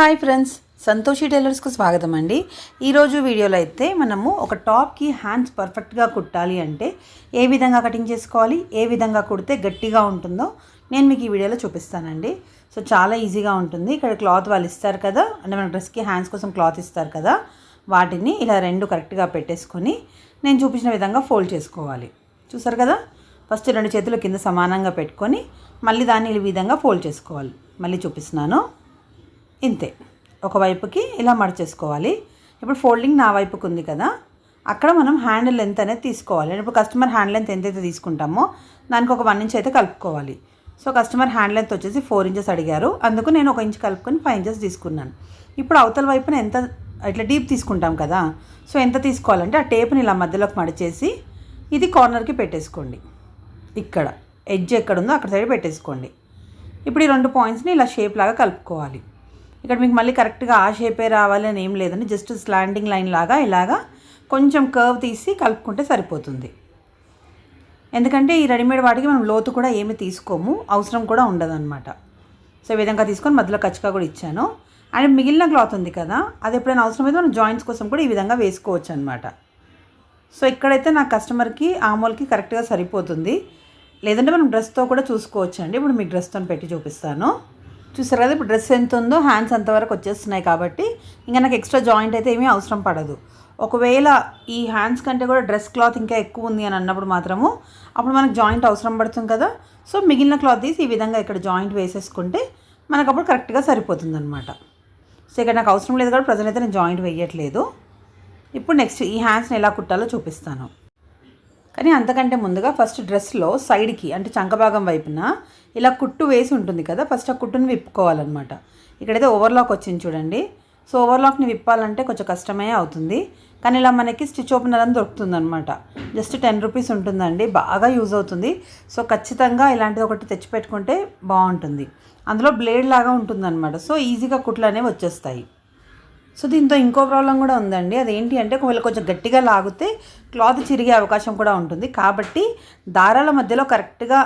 Hi friends Santoshi టైలర్స్కు స్వాగతం అండి. ఈరోజు వీడియోలో అయితే మనము ఒక టాప్కి హ్యాండ్స్ పర్ఫెక్ట్గా కుట్టాలి అంటే ఏ విధంగా కటింగ్ చేసుకోవాలి ఏ విధంగా కుడితే గట్టిగా ఉంటుందో నేను మీకు ఈ వీడియోలో చూపిస్తానండి. సో చాలా ఈజీగా ఉంటుంది. ఇక్కడ క్లాత్ వాళ్ళు ఇస్తారు కదా అంటే మన డ్రెస్కి హ్యాండ్స్ కోసం క్లాత్ ఇస్తారు కదా వాటిని ఇలా రెండు కరెక్ట్గా పెట్టేసుకొని నేను చూపించిన విధంగా ఫోల్డ్ చేసుకోవాలి. చూసారు కదా? ఫస్ట్ రెండు చేతులు కింద సమానంగా పెట్టుకొని మళ్ళీ దాన్ని ఈ విధంగా ఫోల్డ్ చేసుకోవాలి. మళ్ళీ చూపిస్తున్నాను. ఇంతే. ఒకవైపుకి ఇలా మడిచేసుకోవాలి. ఇప్పుడు ఫోల్డింగ్ నా వైపుకు ఉంది కదా అక్కడ మనం హ్యాండిల్ లెంత్ అనేది తీసుకోవాలి. ఇప్పుడు కస్టమర్ హ్యాండ్ లెంత్ ఎంతైతే తీసుకుంటామో దానికి ఒక వన్ ఇంచ్ అయితే కలుపుకోవాలి. సో కస్టమర్ హ్యాండ్ లెంత్ వచ్చేసి ఫోర్ ఇంచెస్ అడిగారు. అందుకు నేను ఒక ఇంచ్ కలుపుకొని ఫైవ్ ఇంచెస్ తీసుకున్నాను. ఇప్పుడు అవతల వైపున ఎంత ఇట్లా డీప్ తీసుకుంటాం కదా సో ఎంత తీసుకోవాలంటే ఆ టేప్ని ఇలా మధ్యలోకి మడిచేసి ఇది కార్నర్కి పెట్టేసుకోండి. ఇక్కడ ఎడ్జ్ ఎక్కడ ఉందో అక్కడ సైడ్ పెట్టేసుకోండి. ఇప్పుడు ఈ రెండు పాయింట్స్ని ఇలా షేప్ లాగా కలుపుకోవాలి. ఇక్కడ మీకు మళ్ళీ కరెక్ట్గా ఆ షేపే రావాలి ఏం లేదండి. జస్ట్ స్లాండింగ్ లైన్ లాగా ఇలాగా కొంచెం కర్వ్ తీసి కలుపుకుంటే సరిపోతుంది. ఎందుకంటే ఈ రెడీమేడ్ వాటికి మనం లోతు కూడా ఏమి తీసుకోము అవసరం కూడా ఉండదన్నమాట. సో ఈ విధంగా తీసుకొని మధ్యలో కచ్చిగా కూడా ఇచ్చాను. అండ్ మిగిలిన క్లాత్ ఉంది కదా అది ఎప్పుడైనా అవసరమైతే మనం జాయింట్స్ కోసం కూడా ఈ విధంగా వేసుకోవచ్చు అనమాట సో ఇక్కడైతే నా కస్టమర్కి ఆమోల్కి కరెక్ట్గా సరిపోతుంది. లేదంటే మనం డ్రెస్తో కూడా చూసుకోవచ్చు అండి ఇప్పుడు మీకు డ్రెస్తో పెట్టి చూపిస్తాను. చూసారు కదా? ఇప్పుడు డ్రెస్ ఎంత ఉందో హ్యాండ్స్ అంతవరకు వచ్చేస్తున్నాయి కాబట్టి ఇంకా నాకు ఎక్స్ట్రా జాయింట్ అయితే ఏమీ అవసరం పడదు. ఒకవేళ ఈ హ్యాండ్స్ కంటే కూడా డ్రెస్ క్లాత్ ఇంకా ఎక్కువ ఉంది అని అన్నప్పుడు మాత్రము అప్పుడు మనకు జాయింట్ అవసరం పడుతుంది కదా? సో మిగిలిన క్లాత్ తీసి ఈ విధంగా ఇక్కడ జాయింట్ వేసేసుకుంటే మనకు అప్పుడు కరెక్ట్గా సరిపోతుంది అనమాట సో ఇక్కడ నాకు అవసరం లేదు కాబట్టి ప్రజెంట్ అయితే నేను జాయింట్ వేయట్లేదు. ఇప్పుడు నెక్స్ట్ ఈ హ్యాండ్స్ని ఎలా కుట్టాలో చూపిస్తాను. కానీ అంతకంటే ముందుగా ఫస్ట్ డ్రెస్లో సైడ్కి అంటే చంకభాగం వైపున ఇలా కుట్టు వేసి ఉంటుంది కదా ఫస్ట్ ఆ కుట్టుని విప్పుకోవాలన్నమాట. ఇక్కడైతే ఓవర్లాక్ వచ్చింది చూడండి. సో ఓవర్లాక్ని విప్పాలంటే కొంచెం కష్టమే అవుతుంది. కానీ ఇలా మనకి స్టిచ్ ఓపెనర్ అని దొరుకుతుంది అనమాట జస్ట్ టెన్ రూపీస్ ఉంటుందండి. బాగా యూజ్ అవుతుంది. సో ఖచ్చితంగా ఇలాంటిది ఒకటి తెచ్చిపెట్టుకుంటే బాగుంటుంది. అందులో బ్లేడ్ లాగా ఉంటుందన్నమాట. సో ఈజీగా కుట్లు అనేవి వచ్చేస్తాయి. సో దీంతో ఇంకో ప్రాబ్లం కూడా ఉందండి. అదేంటి అంటే ఒకవేళ కొంచెం గట్టిగా లాగితే క్లాత్ చిరిగే అవకాశం కూడా ఉంటుంది. కాబట్టి దారాల మధ్యలో కరెక్ట్గా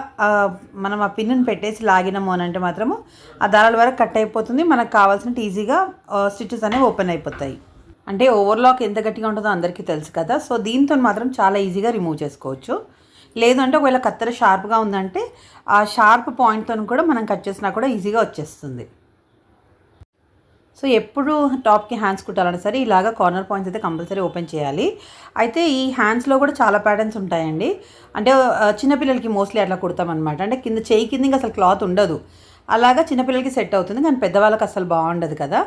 మనం ఆ పిన్నుని పెట్టేసి లాగినాము అని అంటే మాత్రము ఆ దారాల వరకు కట్ అయిపోతుంది. మనకు కావాల్సినట్టు ఈజీగా స్టిచెస్ అనేవి ఓపెన్ అయిపోతాయి. అంటే ఓవర్లాక్ ఎంత గట్టిగా ఉంటుందో అందరికీ తెలుసు కదా. సో దీంతో మాత్రం చాలా ఈజీగా రిమూవ్ చేసుకోవచ్చు. లేదంటే ఒకవేళ కత్తెర షార్ప్గా ఉందంటే ఆ షార్ప్ పాయింట్తో కూడా మనం కట్ చేసినా కూడా ఈజీగా వచ్చేస్తుంది. సో ఎప్పుడు టాప్కి హ్యాండ్స్ కుట్టాలన్నా సరే ఇలాగా కార్నర్ పాయింట్స్ అయితే కంపల్సరీ ఓపెన్ చేయాలి. అయితే ఈ హ్యాండ్స్లో కూడా చాలా ప్యాటర్న్స్ ఉంటాయండి. అంటే చిన్నపిల్లలకి మోస్ట్లీ అట్లా కుడతామన్నమాట. అంటే కింద చేయి కింద ఇంకా అసలు క్లాత్ ఉండదు. అలాగా చిన్నపిల్లలకి సెట్ అవుతుంది. కానీ పెద్దవాళ్ళకి అసలు బాగుండదు కదా.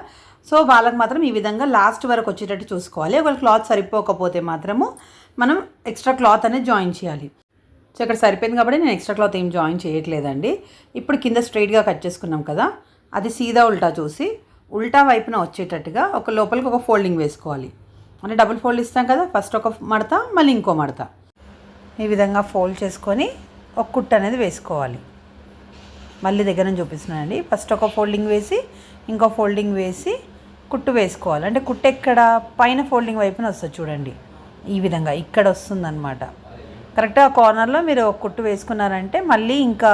సో వాళ్ళకి మాత్రం ఈ విధంగా లాస్ట్ వరకు వచ్చేటట్టు చూసుకోవాలి. ఒకవేళ క్లాత్ సరిపోకపోతే మాత్రము మనం ఎక్స్ట్రా క్లాత్ అనేది జాయిన్ చేయాలి. సో ఇక్కడ సరిపోయింది కాబట్టి నేను ఎక్స్ట్రా క్లాత్ ఏం జాయిన్ చేయట్లేదండి. ఇప్పుడు కింద స్ట్రైట్గా కట్ చేసుకున్నాం కదా. అది సీదా ఉల్టా చూసి ఉల్టా వైపున వచ్చేటట్టుగా ఒక లోపలికి ఒక ఫోల్డింగ్ వేసుకోవాలి. అంటే డబుల్ ఫోల్డ్ ఇస్తాం కదా ఫస్ట్ ఒక మడత మళ్ళీ ఇంకో మడత. ఈ విధంగా ఫోల్డ్ చేసుకొని ఒక కుట్టు అనేది వేసుకోవాలి. మళ్ళీ దగ్గర నుంచి చూపిస్తున్నానండి. ఫస్ట్ ఒక ఫోల్డింగ్ వేసి ఇంకో ఫోల్డింగ్ వేసి కుట్టు వేసుకోవాలి. అంటే కుట్టు ఎక్కడ? పైన ఫోల్డింగ్ వైపున వస్తుంది చూడండి. ఈ విధంగా ఇక్కడ వస్తుందన్నమాట. కరెక్ట్గా కార్నర్లో మీరు ఒక కుట్టు వేసుకున్నారంటే మళ్ళీ ఇంకా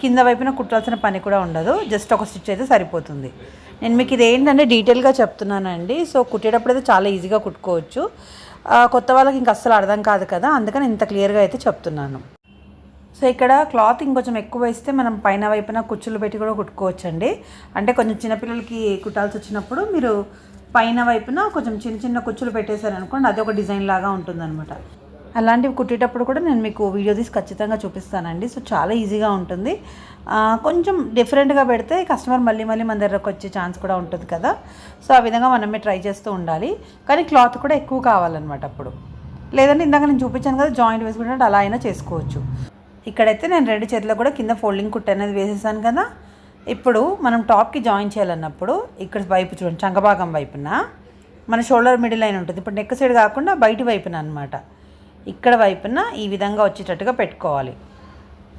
కింద వైపున కుట్టాల్సిన పని కూడా ఉండదు. జస్ట్ ఒక స్టిచ్ అయితే సరిపోతుంది. నేను మీకు ఇది ఏంటంటే డీటెయిల్గా చెప్తున్నానండి. సో కుట్టేటప్పుడు అయితే చాలా ఈజీగా కుట్టుకోవచ్చు. కొత్త వాళ్ళకి ఇంక అస్సలు అర్థం కాదు కదా. అందుకని ఇంత క్లియర్గా అయితే చెప్తున్నాను. సో ఇక్కడ క్లాత్ ఇంకొంచెం ఎక్కువ వేస్తే మనం పైన వైపున కుచ్చులు పెట్టి కూడా కుట్టుకోవచ్చండి. అంటే కొంచెం చిన్నపిల్లలకి కుట్టాల్సి వచ్చినప్పుడు మీరు పైన వైపున కొంచెం చిన్న చిన్న కుచ్చులు పెట్టేశారనుకోండి అది ఒక డిజైన్ లాగా ఉంటుందన్నమాట. అలాంటివి కుట్టేటప్పుడు కూడా నేను మీకు వీడియో తీసి ఖచ్చితంగా చూపిస్తానండి. సో చాలా ఈజీగా ఉంటుంది. కొంచెం డిఫరెంట్గా పెడితే కస్టమర్ మళ్ళీ మళ్ళీ మన దగ్గరకు వచ్చే ఛాన్స్ కూడా ఉంటుంది కదా. సో ఆ విధంగా మనమే ట్రై చేస్తూ ఉండాలి. కానీ క్లాత్ కూడా ఎక్కువ కావాలన్నమాట అప్పుడు. లేదంటే ఇందాక నేను చూపించాను కదా జాయింట్ వేసుకుంటే అలా అయినా చేసుకోవచ్చు. ఇక్కడైతే నేను రెండు చేతిలో కూడా కింద ఫోల్డింగ్ కుట్ అనేది వేసేసాను కదా. ఇప్పుడు మనం టాప్కి జాయిన్ చేయాలన్నప్పుడు ఇక్కడ వైపు చూడండి చంకభాగం వైపున మన షోల్డర్ మిడిల్ లైన్ ఉంటుంది. ఇప్పుడు నెక్ సైడ్ కాకుండా బయటి వైపున అనమాట ఇక్కడ వైపున ఈ విధంగా వచ్చేటట్టుగా పెట్టుకోవాలి.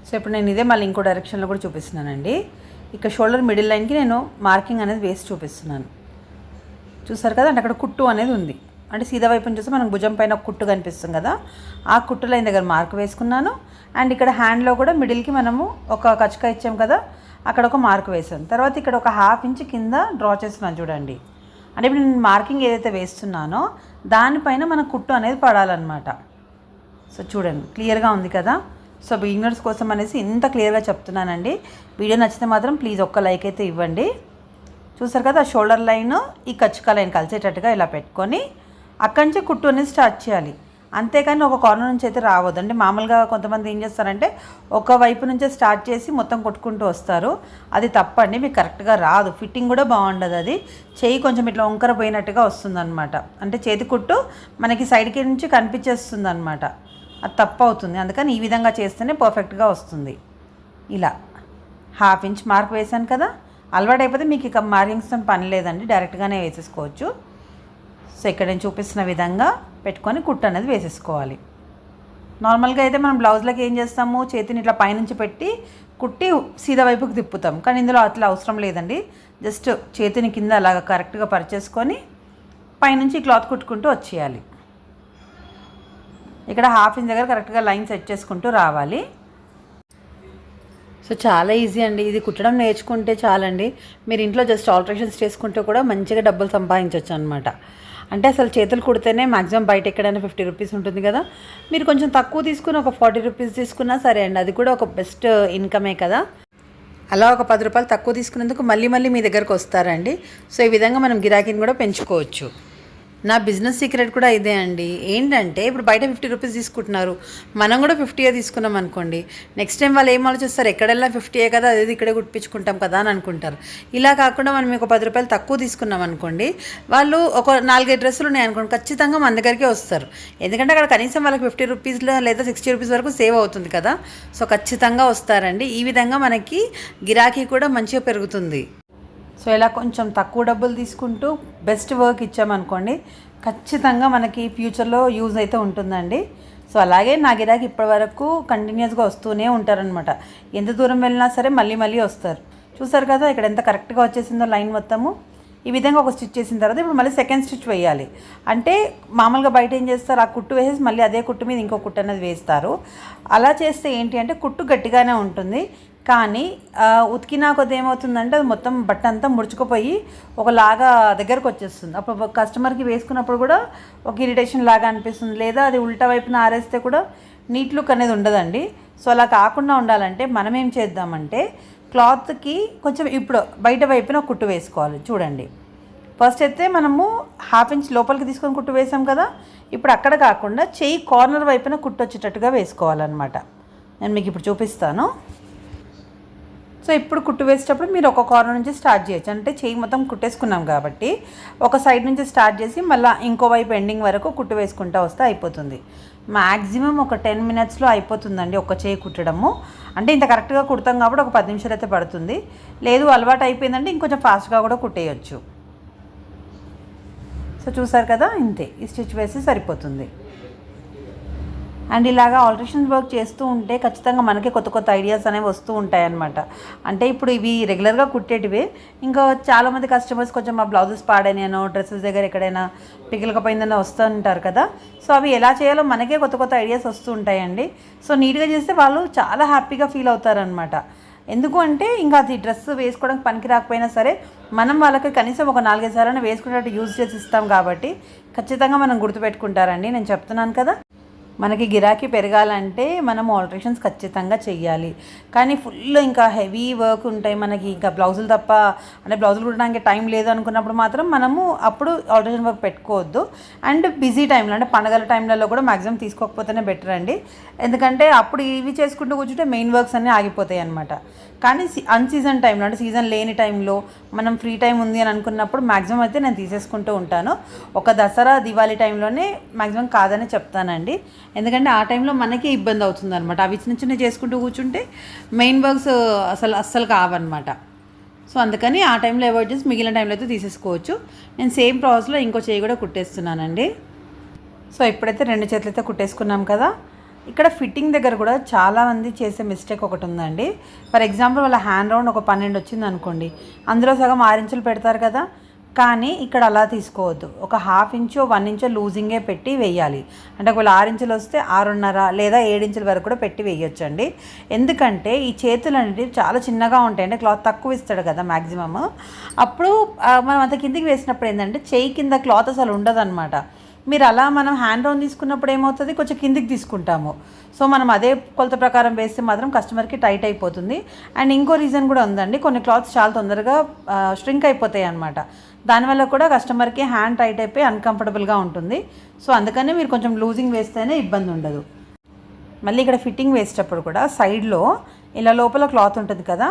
సో ఇప్పుడు నేను ఇదే మళ్ళీ ఇంకో డైరెక్షన్లో కూడా చూపిస్తున్నానండి. ఇక్కడ షోల్డర్ మిడిల్ లైన్కి నేను మార్కింగ్ అనేది వేసి చూపిస్తున్నాను. చూసారు కదా? అంటే అక్కడ కుట్టు అనేది ఉంది. అంటే సీదా వైపున చూస్తే మనకు భుజం పైన కుట్టు కనిపిస్తుంది కదా? ఆ కుట్టు లైన్ దగ్గర మార్క్ వేసుకున్నాను. అండ్ ఇక్కడ హ్యాండ్లో కూడా మిడిల్కి మనము ఒక కచక ఇచ్చాం కదా? అక్కడ ఒక మార్క్ వేసాను తర్వాత ఇక్కడ ఒక హాఫ్ ఇంచ్ కింద డ్రా చేస్తున్నాను చూడండి. అంటే ఇప్పుడు నేను మార్కింగ్ ఏదైతే వేస్తున్నానో దానిపైన మన కుట్టు అనేది పడాలన్నమాట. సో చూడండి క్లియర్గా ఉంది కదా? సో బిగినర్స్ కోసం అనేసి ఇంత క్లియర్గా చెప్తున్నానండి. వీడియో నచ్చితే మాత్రం ప్లీజ్ ఒక్క లైక్ అయితే ఇవ్వండి. చూసారు కదా షోల్డర్ లైన్ ఈ కచ్చుక లైన్ కలిసేటట్టుగా ఇలా పెట్టుకొని అక్కడి నుంచి కుట్టు అనేది స్టార్ట్ చేయాలి. అంతేకాని ఒక కార్నర్ నుంచి అయితే రావద్దు. అంటే మామూలుగా కొంతమంది ఏం చేస్తారంటే ఒక వైపు నుంచే స్టార్ట్ చేసి మొత్తం కొట్టుకుంటూ వస్తారు. అది తప్పండి మీకు కరెక్ట్గా రాదు. ఫిట్టింగ్ కూడా బాగుండదు అది. చెయ్యి కొంచెం ఇట్లా వంకర పోయినట్టుగా వస్తుందనమాట అంటే చేతి కుట్టు మనకి సైడ్కి నుంచి కనిపించేస్తుంది అనమాట అది తప్పు అవుతుంది అందుకని ఈ విధంగా చేస్తేనే పర్ఫెక్ట్గా వస్తుంది. ఇలా హాఫ్ ఇంచ్ మార్క్ వేసాను కదా అలవాటు అయిపోతే మీకు ఇక మార్కింగ్స్ పని లేదండి. డైరెక్ట్గానే వేసేసుకోవచ్చు. సో ఇక్కడ నేను చూపిస్తున్న విధంగా పెట్టుకొని కుట్టు అనేది వేసేసుకోవాలి. నార్మల్గా అయితే మనం బ్లౌజ్లకి ఏం చేస్తాము? చేతిని ఇట్లా పైనుంచి పెట్టి కుట్టి సీదా వైపుకి తిప్పుతాం. కానీ ఇందులో అట్లా అవసరం లేదండి. జస్ట్ చేతిని కింద అలాగ కరెక్ట్గా పరిచేసుకొని పైనుంచి క్లాత్ కుట్టుకుంటూ వచ్చేయాలి. ఇక్కడ హాఫ్ ఇంచ్ దగ్గర కరెక్ట్గా లైన్ సెట్ చేసుకుంటూ రావాలి. సో చాలా ఈజీ అండి. ఇది కుట్టడం నేర్చుకుంటే చాలండి. మీరు ఇంట్లో జస్ట్ ఆల్టరేషన్స్ చేసుకుంటే కూడా మంచిగా డబ్బులు సంపాదించవచ్చు అనమాట అంటే అసలు చేతులు కుడితేనే మాక్సిమం బయట ఎక్కడైనా ఫిఫ్టీ రూపీస్ ఉంటుంది కదా. మీరు కొంచెం తక్కువ తీసుకుని ఒక ఫార్టీ రూపీస్ తీసుకున్నా సరే అండి. అది కూడా ఒక బెస్ట్ ఇన్కమే కదా. అలా ఒక పది రూపాయలు తక్కువ తీసుకున్నందుకు మళ్ళీ మళ్ళీ మీ దగ్గరకు వస్తారండి. సో ఈ విధంగా మనం గిరాకీని కూడా పెంచుకోవచ్చు. నా బిజినెస్ సీక్రెట్ కూడా ఇదే అండి. ఏంటంటే ఇప్పుడు బయట ఫిఫ్టీ రూపీస్ తీసుకుంటున్నారు. మనం కూడా ఫిఫ్టీయే తీసుకున్నాం అనుకోండి. నెక్స్ట్ టైం వాళ్ళు ఏం ఆలోచిస్తారు? ఎక్కడెల్లా ఫిఫ్టీయే కదా అదే ఇక్కడే కుట్టించుకుంటాం కదా అని అనుకుంటారు. ఇలా కాకుండా మనం ఒక పది రూపాయలు తక్కువ తీసుకున్నాం అనుకోండి వాళ్ళు ఒక నాలుగైదు డ్రెస్సులు ఉన్నాయి అనుకోండి ఖచ్చితంగా మన దగ్గరికే వస్తారు. ఎందుకంటే అక్కడ కనీసం వాళ్ళకి ఫిఫ్టీ రూపీస్లో లేదా సిక్స్టీ రూపీస్ వరకు సేవ్ అవుతుంది కదా. సో ఖచ్చితంగా వస్తారండి. ఈ విధంగా మనకి గిరాకీ కూడా మంచిగా పెరుగుతుంది. సో ఇలా కొంచెం తక్కువ డబ్బులు తీసుకుంటూ బెస్ట్ వర్క్ ఇచ్చామనుకోండి ఖచ్చితంగా మనకి ఫ్యూచర్లో యూజ్ అయితే ఉంటుందండి. సో అలాగే నా గిరాకి ఇప్పటి వరకు కంటిన్యూస్గా వస్తూనే ఉంటారనమాట ఎంత దూరం వెళ్ళినా సరే మళ్ళీ మళ్ళీ వస్తారు. చూసారు కదా ఇక్కడ ఎంత కరెక్ట్గా వచ్చేసిందో లైన్ మొత్తము. ఈ విధంగా ఒక స్టిచ్ చేసిన తర్వాత ఇప్పుడు మళ్ళీ సెకండ్ స్టిచ్ వేయాలి. అంటే మామూలుగా బయట ఏం చేస్తారు? ఆ కుట్టు వేసేసి మళ్ళీ అదే కుట్టు మీద ఇంకో కుట్టు అనేది వేస్తారు. అలా చేస్తే ఏంటి అంటే కుట్టు గట్టిగానే ఉంటుంది. కానీ ఉతికినా కొద్ది ఏమవుతుందంటే అది మొత్తం బట్ట అంతా ముడుచుకుపోయి ఒకలాగా దగ్గరకు వచ్చేస్తుంది అప్పుడు కస్టమర్కి వేసుకున్నప్పుడు కూడా ఒక ఇరిటేషన్ లాగా అనిపిస్తుంది. లేదా అది ఉల్టా వైపున ఆరేస్తే కూడా నీట్ లుక్ అనేది ఉండదండి. సో అలా కాకుండా ఉండాలంటే మనం ఏం చేద్దామంటే క్లాత్కి కొంచెం ఇప్పుడు బయట వైపున కుట్టు వేసుకోవాలి. చూడండి. ఫస్ట్ అయితే మనము హాఫ్ ఇంచ్ లోపలికి తీసుకొని కుట్టు వేసాం కదా. ఇప్పుడు అక్కడ కాకుండా చెయ్యి కార్నర్ వైపున కుట్టు వచ్చేటట్టుగా వేసుకోవాలన్నమాట. నేను మీకు ఇప్పుడు చూపిస్తాను. సో ఇప్పుడు కుట్టు వేసేటప్పుడు మీరు ఒక కార్నర్ నుంచి స్టార్ట్ చేయొచ్చు. అంటే చేయి మొత్తం కుట్టేసుకున్నాం కాబట్టి ఒక సైడ్ నుంచి స్టార్ట్ చేసి మళ్ళీ ఇంకో వైపు ఎండింగ్ వరకు కుట్టు వేసుకుంటా వస్తే అయిపోతుంది. మ్యాక్సిమం ఒక టెన్ మినిట్స్లో అయిపోతుందండి ఒక చేయి కుట్టడము. అంటే ఇంత కరెక్ట్గా కుడతాం కాబట్టి ఒక పది నిమిషాలు అయితే పడుతుంది. లేదు అలవాటు అయిపోయిందంటే ఇంకొంచెం ఫాస్ట్గా కూడా కుట్టేయచ్చు. సో చూసారు కదా ఇంతే. ఈ స్టిచ్ వేసి సరిపోతుంది. అండ్ ఇలాగా ఆల్టరేషన్ వర్క్ చేస్తూ ఉంటే ఖచ్చితంగా మనకే కొత్త కొత్త ఐడియాస్ అనేవి వస్తూ ఉంటాయి అనమాట అంటే ఇప్పుడు ఇవి రెగ్యులర్గా కుట్టేటివే. ఇంకా చాలామంది కస్టమర్స్ కొంచెం మా బ్లౌజెస్ పాడైనానో డ్రెస్సెస్ దగ్గర ఎక్కడైనా పిగిలకపోయిందని వస్తూ ఉంటారు కదా. సో అవి ఎలా చేయాలో మనకే కొత్త కొత్త ఐడియాస్ వస్తూ ఉంటాయండి. సో నీట్గా చేస్తే వాళ్ళు చాలా హ్యాపీగా ఫీల్ అవుతారనమాట ఎందుకు అంటే ఇంకా అది డ్రెస్ వేసుకోవడానికి పనికి రాకపోయినా సరే మనం వాళ్ళకి కనీసం ఒక నాలుగైదు సార్లు వేసుకునేటట్టు యూజ్ చేసి ఇస్తాం కాబట్టి ఖచ్చితంగా మనం గుర్తుపెట్టుకుంటారండి. నేను చెప్తున్నాను కదా. మనకి గిరాకీ పెరగాలంటే మనం ఆల్టరేషన్స్ ఖచ్చితంగా చెయ్యాలి. కానీ ఫుల్ ఇంకా హెవీ వర్క్ ఉంటాయి మనకి. ఇంకా బ్లౌజులు తప్ప అంటే బ్లౌజులు కుట్టడానికి టైం లేదు అనుకున్నప్పుడు మాత్రం మనము అప్పుడు ఆల్టరేషన్ వర్క్ పెట్టుకోవద్దు. అండ్ బిజీ టైంలో అంటే పండగల టైంలలో కూడా మ్యాక్సిమం తీసుకోకపోతేనే బెటర్ అండి. ఎందుకంటే అప్పుడు ఇవి చేసుకుంటూ కూర్చుంటే మెయిన్ వర్క్స్ అన్నీ ఆగిపోతాయి అనమాట కానీ అన్ సీజన్ టైంలో అంటే సీజన్ లేని టైంలో మనం ఫ్రీ టైం ఉంది అని అనుకున్నప్పుడు మ్యాక్సిమం అయితే నేను తీసేసుకుంటూ ఉంటాను. ఒక దసరా దివాళీ టైంలోనే మ్యాక్సిమం కాదని చెప్తానండి. ఎందుకంటే ఆ టైంలో మనకే ఇబ్బంది అవుతుంది అనమాట అవి చిన్న చిన్న చేసుకుంటూ కూర్చుంటే మెయిన్ వర్క్స్ అసలు అస్సలు కావన్నమాట. సో అందుకని ఆ టైంలో అవాయిడ్ చేసి మిగిలిన టైంలో అయితే తీసేసుకోవచ్చు. నేను సేమ్ ప్రాసెస్లో ఇంకో చేయి కూడా కుట్టేస్తున్నానండి. సో ఇప్పుడైతే రెండు చేతులు అయితే కుట్టేసుకున్నాం కదా. ఇక్కడ ఫిట్టింగ్ దగ్గర కూడా చాలామంది చేసే మిస్టేక్ ఒకటి ఉందండి. ఫర్ ఎగ్జాంపుల్ వాళ్ళ హ్యాండ్ రౌండ్ ఒక పన్నెండు వచ్చింది అనుకోండి అందులో సగం ఆరించులు పెడతారు కదా కానీ ఇక్కడ అలా తీసుకోవద్దు. ఒక హాఫ్ ఇంచో వన్ ఇంచో లూజింగే పెట్టి వేయాలి. అంటే ఒకవేళ ఆరు ఇంచులు వస్తే ఆరున్నర లేదా ఏడించుల వరకు కూడా పెట్టి వేయొచ్చండి. ఎందుకంటే ఈ చేతులు అనేవి చాలా చిన్నగా ఉంటాయి అంటే క్లాత్ తక్కువ ఇస్తాడు కదా మ్యాక్సిమమ్ అప్పుడు మనం అంత కిందికి వేసినప్పుడు ఏంటంటే చేయి కింద క్లాత్ అసలు ఉండదన్నమాట. మీరు అలా మనం హ్యాండ్ రౌండ్ తీసుకున్నప్పుడు ఏమవుతుంది? కొంచెం కిందికి తీసుకుంటాము. సో మనం అదే కొలత ప్రకారం వేస్తే మాత్రం కస్టమర్కి టైట్ అయిపోతుంది. అండ్ ఇంకో రీజన్ కూడా ఉందండి. కొన్ని క్లాత్స్ చాలా తొందరగా స్ట్రింక్ అయిపోతాయి అనమాట దానివల్ల కూడా కస్టమర్కి హ్యాండ్ టైట్ అయిపోయి అన్కంఫర్టబుల్గా ఉంటుంది. సో అందుకనే మీరు కొంచెం లూజింగ్ వేస్తేనే ఇబ్బంది ఉండదు. మళ్ళీ ఇక్కడ ఫిట్టింగ్ వేసేటప్పుడు కూడా సైడ్లో ఇలా లోపల క్లాత్ ఉంటుంది కదా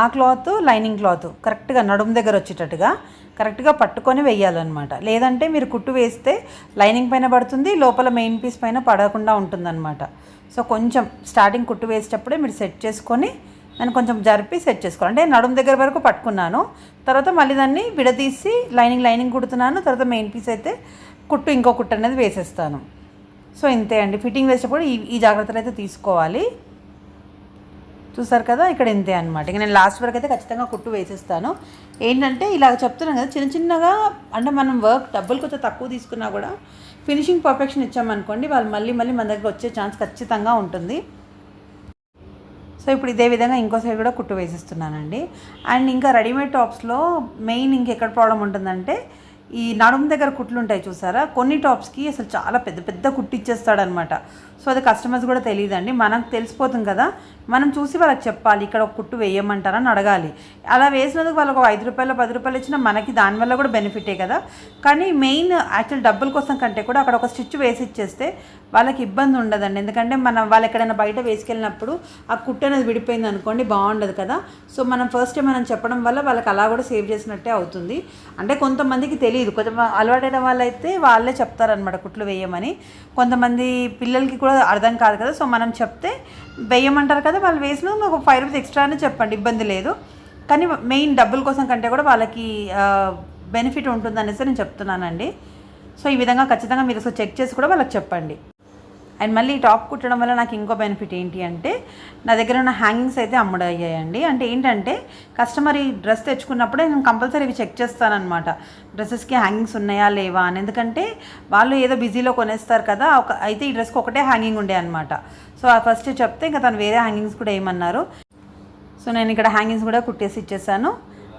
ఆ క్లాత్ లైనింగ్ క్లాత్ కరెక్ట్గా నడుము దగ్గర వచ్చేటట్టుగా కరెక్ట్గా పట్టుకొని వేయాలన్నమాట లేదంటే మీరు కుట్టు వేస్తే లైనింగ్ పైన పడుతుంది లోపల మెయిన్ పీస్ పైన పడకుండా ఉంటుందన్నమాట. సో కొంచెం స్టార్టింగ్ కుట్టు వేసేటప్పుడే మీరు సెట్ చేసుకొని నేను కొంచెం జరిపి సెట్ చేసుకోవాలి. అంటే నడుము దగ్గర వరకు పట్టుకున్నాను తర్వాత మళ్ళీ దాన్ని విడదీసి లైనింగ్ లైనింగ్ కుడుతున్నాను తర్వాత మెయిన్ పీస్ అయితే కుట్టు ఇంకో కుట్టు అనేది వేసేస్తాను. సో ఇంతే అండి. ఫిట్టింగ్ వేసేటప్పుడు ఈ ఈ జాగ్రత్తలు అయితే తీసుకోవాలి. చూసారు కదా ఇక్కడ ఇంతే అనమాట ఇక నేను లాస్ట్ వరకు అయితే ఖచ్చితంగా కుట్టు వేసేస్తాను. ఏంటంటే ఇలా చెప్తున్నాను కదా చిన్న చిన్నగా అంటే మనం వర్క్ డబ్బులు కొంచెం తక్కువ తీసుకున్నా కూడా ఫినిషింగ్ పర్ఫెక్షన్ ఇచ్చామనుకోండి వాళ్ళు మళ్ళీ మళ్ళీ మన దగ్గర వచ్చే ఛాన్స్ ఖచ్చితంగా ఉంటుంది. సో ఇప్పుడు ఇదే విధంగా ఇంకో సైడ్ కూడా కుట్టు వేసిస్తున్నానండి. అండ్ ఇంకా రెడీమేడ్ టాప్స్లో మెయిన్ ఇంకెక్కడ ప్రాబ్లం ఉంటుందంటే ఈ నడుము దగ్గర కుట్లు ఉంటాయి చూసారా? కొన్ని టాప్స్కి అసలు చాలా పెద్ద పెద్ద కుట్టు ఇచ్చేస్తాడనమాట సో అది కస్టమర్స్ కూడా తెలియదండి మనకు తెలిసిపోతుంది కదా. మనం చూసి వాళ్ళకి చెప్పాలి ఇక్కడ ఒక కుట్టు వేయమంటారని అడగాలి. అలా వేసినందుకు వాళ్ళకి ఒక ఐదు రూపాయలు పది రూపాయలు ఇచ్చినా మనకి దానివల్ల కూడా బెనిఫిటే కదా. కానీ మెయిన్ యాక్చువల్ డబ్బుల కోసం కంటే కూడా అక్కడ ఒక స్టిచ్ వేసి ఇచ్చేస్తే వాళ్ళకి ఇబ్బంది ఉండదండి. ఎందుకంటే మనం వాళ్ళు ఎక్కడైనా బయట వేసుకెళ్ళినప్పుడు ఆ కుట్టు అనేది విడిపోయింది అనుకోండి బాగుండదు కదా. సో మనం ఫస్ట్ మనం చెప్పడం వల్ల వాళ్ళకి అలా కూడా సేవ్ చేసినట్టే అవుతుంది. అంటే కొంతమందికి తెలియదు కొంచెం అలవాటైన వాళ్ళైతే వాళ్ళే చెప్తారనమాట కుట్లు వేయమని. కొంతమంది పిల్లలకి కూడా అర్థం కాదు కదా. సో మనం చెప్తే వేయమంటారు కదా వాళ్ళు వేసిన ఒక ఫైవ్ రూపీస్ ఎక్స్ట్రా అని చెప్పండి ఇబ్బంది లేదు. కానీ మెయిన్ డబ్బుల కోసం కంటే కూడా వాళ్ళకి బెనిఫిట్ ఉంటుందనేసి నేను చెప్తున్నానండి. సో ఈ విధంగా ఖచ్చితంగా మీరు చెక్ చేసి కూడా వాళ్ళకి చెప్పండి. అండ్ మళ్ళీ టాప్ కుట్టడం వల్ల నాకు ఇంకో బెనిఫిట్ ఏంటి అంటే నా దగ్గర ఉన్న హ్యాంగింగ్స్ అయితే అమ్ముడయ్యాయండి. అంటే ఏంటంటే కస్టమర్ ఈ డ్రెస్ తెచ్చుకున్నప్పుడే నేను కంపల్సరీ ఇవి చెక్ చేస్తానమాట డ్రెస్సెస్కి హ్యాంగింగ్స్ ఉన్నాయా లేవా అని. ఎందుకంటే వాళ్ళు ఏదో బిజీలో కొనేస్తారు కదా ఒక అయితే ఈ డ్రెస్కి ఒకటే హ్యాంగింగ్ ఉండే అనమాట సో ఆ ఫస్ట్ చెప్తే ఇంకా తను వేరే హ్యాంగింగ్స్ కూడా ఏమన్నారు. సో నేను ఇక్కడ హ్యాంగింగ్స్ కూడా కుట్టేసి ఇచ్చేసాను.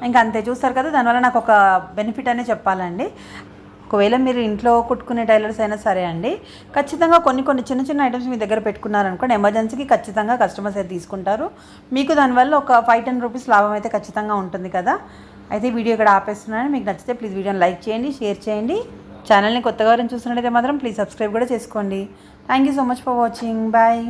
ఇంకా అంతే చూస్తారు కదా దానివల్ల నాకు ఒక బెనిఫిట్ అనే చెప్పాలండి. ఒకవేళ మీరు ఇంట్లో కుట్టుకునే టైలర్స్ అయినా సరే అండి ఖచ్చితంగా కొన్ని కొన్ని చిన్న చిన్న ఐటమ్స్ మీ దగ్గర పెట్టుకున్నారనుకోండి ఎమర్జెన్సీకి ఖచ్చితంగా కస్టమర్స్ అయితే తీసుకుంటారు. మీకు దానివల్ల ఒక ఫైవ్ టెన్ రూపీస్ లాభం అయితే ఖచ్చితంగా ఉంటుంది కదా. అయితే వీడియో ఇక్కడ ఆపేస్తున్నాను. మీకు నచ్చితే ప్లీజ్ వీడియోని లైక్ చేయండి షేర్ చేయండి. ఛానల్ని కొత్తగా ఎవరైనా చూస్తున్నట్టయితే మాత్రం ప్లీజ్ సబ్స్క్రైబ్ కూడా చేసుకోండి. Thank you so much for watching bye